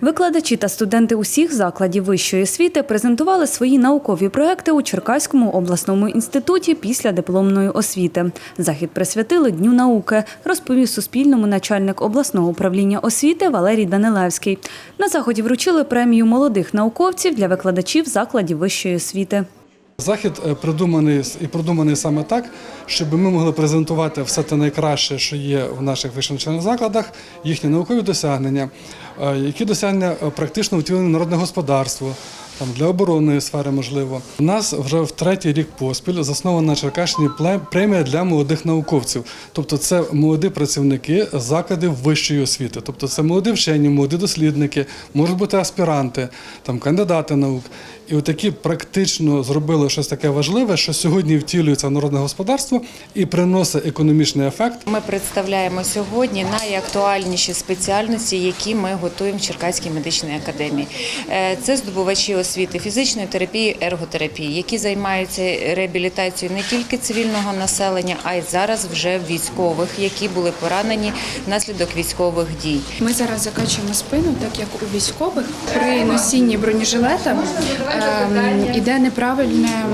Викладачі та студенти усіх закладів вищої освіти презентували свої наукові проекти у Черкаському обласному інституті після дипломної освіти. Захід присвятили Дню науки, розповів Суспільному начальник обласного управління освіти Валерій Данилевський. На заході вручили премію молодих науковців для викладачів закладів вищої освіти. Захід е, придуманий і продуманий саме так, щоб ми могли презентувати все те найкраще, що є в наших вищих закладах, їхні наукові досягнення, е, які досягнення е, практично втілені народне господарство. Там для оборонної сфери можливо. У нас вже в третій рік поспіль заснована на Черкащині премія для молодих науковців. Тобто це молоді працівники закладів вищої освіти. Тобто це молоді вчені, молоді дослідники, можуть бути аспіранти, там кандидати наук. І отакі практично зробили щось таке важливе, що сьогодні втілюється народне господарство і приносить економічний ефект. Ми представляємо сьогодні найактуальніші спеціальності, які ми готуємо в Черкаській медичній академії. Е, Це здобувачі освіти фізичної терапії, ерготерапії, які займаються реабілітацією не тільки цивільного населення, а й зараз вже військових, які були поранені внаслідок військових дій. Ми зараз закачуємо спину, так як у військових. При носінні бронежилета ем, іде неправильне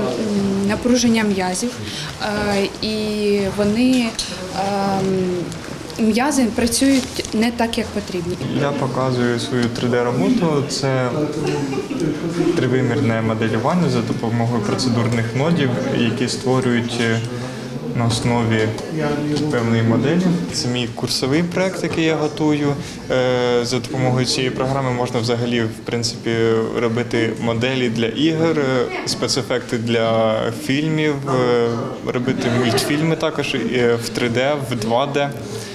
напруження м'язів, е, і вони ем, м'язи працюють не так, як потрібні. Я показую свою 3D-роботу. Це тривимірне моделювання за допомогою процедурних нодів, які створюють е, на основі певної моделі. Це мій курсовий проект, який я готую. Е, За допомогою цієї програми можна взагалі в принципі робити моделі для ігор, е, спецефекти для фільмів, робити мультфільми також в 3D, в 2D.